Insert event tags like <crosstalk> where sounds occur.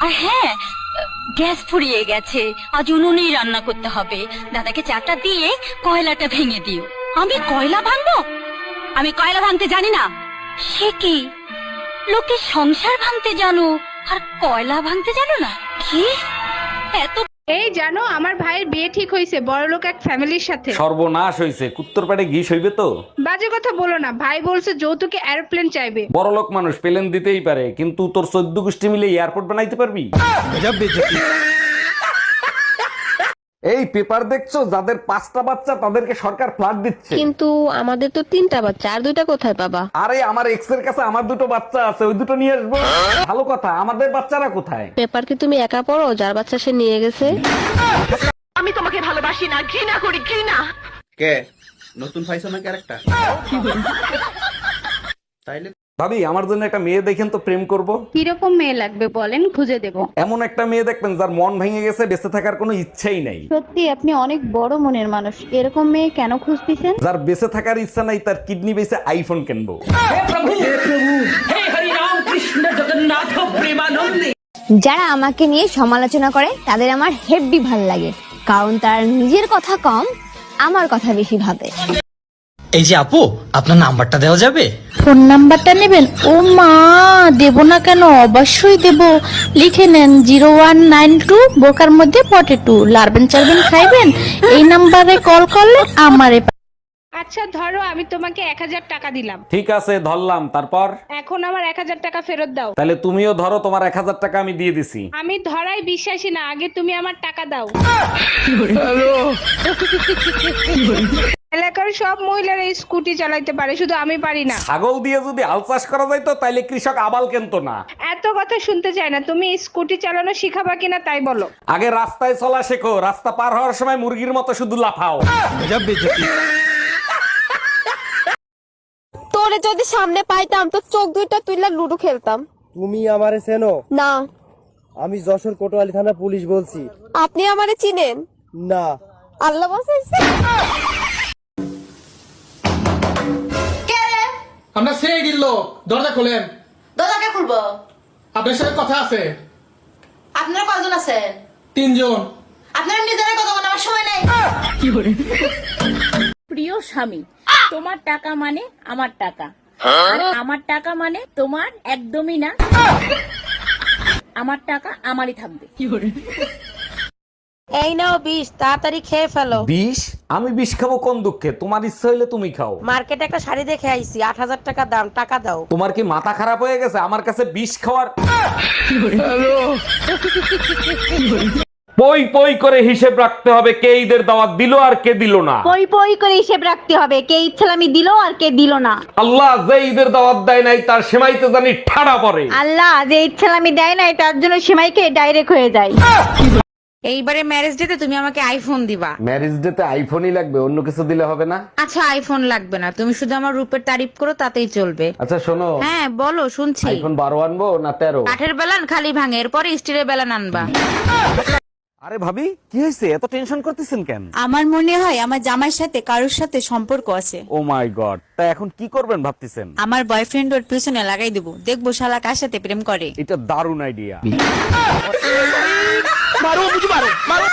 আর হ্যাঁ গ্যাস ফুরিয়ে গেছে। আজ উনুনেই রান্না করতে হবে। দাদাকে চাটা দিয়ে কয়লাটা ভেঙে দিও। আমি কয়লা ভাঙবো? আমি কয়লা ভাঙতে জানি না। সে কি? লোকে সংসার ভাঙতে জানো, আর কয়লা ভাঙতে জানো না? কি? এত এই জানো আমার ভাইয়ের বিয়ে ঠিক হয়েছে বড়লোক এক ফ্যামিলির সাথে। সর্বনাশ হয়েছে কুত্তর পেটে ঘি হইবে তো? বাজে কথা বলো না ভাই বলছে যৌতুকে এরোপ্লেন চাইবে। বড় লোক মানুষ প্লেন দিতেই পারে কিন্তু তোর চোদ্দ গোষ্ঠী মিলে এয়ারপোর্ট বানাইতে পারবি? এই পেপার দেখছ? যাদের পাঁচটা বাচ্চা তাদেরকে সরকার ফ্ল্যাট দিচ্ছে। কিন্তু আমাদের তো তিনটা বাচ্চা আর দুইটা কোথায় পাবা? আরে আমার এক্সের কাছে আমার দুটো বাচ্চা আছে ওই দুটো নিয়ে আসব। ভালো কথা আমাদের বাচ্চারা কোথায়? পেপার কি তুমি একা পড়ো? যার বাচ্চা সে নিয়ে গেছে। আমি তোমাকে ভালোবাসি না ঘৃণা করি ঘৃণা। কে? নতুন পাইছো নাকি আরেকটা? তাইলে ভাবি আমার জন্য একটা মেয়ে দেখেন তো প্রেম করব। কীরকম মেয়ে লাগবে বলেন খুঁজে দেব। এমন একটা মেয়ে দেখবেন যার মন ভেঙে গেছে বেঁচে থাকার কোনো ইচ্ছাই নাই। সত্যি আপনি অনেক বড় মনের মানুষ। এরকম মেয়ে কেন খুঁজতেছেন? যার বেঁচে থাকার ইচ্ছা নাই তার কিডনি বেঁচে আইফোন কিনবো। যারা আমাকে নিয়ে সমালোচনা করে তাদের আমার হেভি ভালো লাগে। কারণ তার নিজের কথা কম আমার কথা বেশি ভাবে। এই যে আপু আপনার নাম্বারটা দেওয়া যাবে? ফোন নাম্বারটা নেবেন? ও মা দেব না কেন? অবশ্যই দেব। লিখে নেন জিরো ওয়ান নাইন টু বোকার মধ্যে পটেটু লারবেন চারবেন খাইবেন? এই নাম্বারে কল করলে আমারে আচ্ছা ধরো আমি তোমাকে এক হাজার টাকা দিলাম। ঠিক আছে ধরলাম। তারপর? এখন আমার এক হাজার টাকা ফেরত দাও। তাহলে তুমিও ধরো তোমার এক হাজার টাকা আমি দিয়ে দিছি। আমি ধরাই বিশ্বাসী না আগে তুমি আমার টাকা দাও। <laughs> <laughs> এলাকার সব মহিলারা স্কুটি চালাইতে পারে শুধু আমি পারি না। ছাগল দিয়ে যদি আল চাষ করা যাইতো তাইলে কৃষক আবাল কেনতো না? এত কথা শুনতে চাই না তুমি স্কুটি চালানো শিখাবা কিনা তাই বলো। আগে রাস্তায় চলা শেখো রাস্তা পার হওয়ার সময় মুরগির মতো শুধু লাফাও। তোরে যদি সামনে পাইতাম তো চোখ দুইটা তুইলা লুডো খেলতাম। তুমি আমারে চেনো? না। আমি যশোর কোটোয়ালি থানা পুলিশ বলছি। আপনি আমারে চিনেন? না। আল্লাহ বাসাইছে আমরা সেই দিল দরজা খোলেন। দাদাকে খুলবো? আপনার সাথে কথা আছে। আপনারা কয়জন আছেন? তিনজন। আপনারা নিজেরা কথা বলার সময় নাই। প্রিয় স্বামী তোমার টাকা মানে আমার টাকা। আর আমার টাকা মানে তোমার একদমই না। আমার টাকা আমারই থাকবে। কি করে এই নাও বিষ তাড়াতাড়ি খেয়ে ফেলো। বিষ? আমি বিষ খাব কোন দুঃখে? তোমার ইচ্ছা হইলে তুমি খাও। মার্কেটে একটা শাড়ি দেখে আইছি আট হাজার টাকা দাম টাকা দাও। তোমার কি মাথা খারাপ হয়ে গেছে? আমার কাছে বিষ খাওয়ার পই পই করে হিসেব রাখতে হবে কে ঈদের দাওয়াত দিল আর কে দিল না। পই পই করে হিসেব রাখতে হবে কে ইচ্ছালামি দিল আর কে দিল না। আল্লাহ যে ঈদের দাওয়াত দেয় নাই তার সেমাইতে জানি ঠাড়া পড়ে। আল্লাহ যে ইচ্ছালামি দেয় নাই তার জন্য সীমাইকে ডাইরেক্ট হয়ে যায়। এইবারে ম্যারেজ ডেতে তুমি আমাকে আইফোন দিবা। ম্যারেজ ডেতে আইফোনই লাগবে অন্য কিছু দিলে হবে না? আচ্ছা আইফোন লাগবে না। তুমি শুধু আমার রূপের তারিফ করো তাতেই চলবে। আচ্ছা শোনো। হ্যাঁ বলো শুনছি। আইফোন বারো আনব না তেরো? কাঠের বেলান খালি ভাঙে এরপরে স্টিলের বেলান আনবা। আরে ভাবি কি হয়েছে? এত টেনশন করতেছেন কেন? আমার মনে হয় আমার জামাইয়ের সাথে কারোর সাথে সম্পর্ক আছে। ও মাই গড তা এখন কি করবেন ভাবতেছেন? আমার বয়ফ্রেন্ড ওর পিছনে লাগাই দেবো। দেখব শালা কার সাথে প্রেম করে। এটা দারুণ idea <laughs> Marombo de marombo. marombo.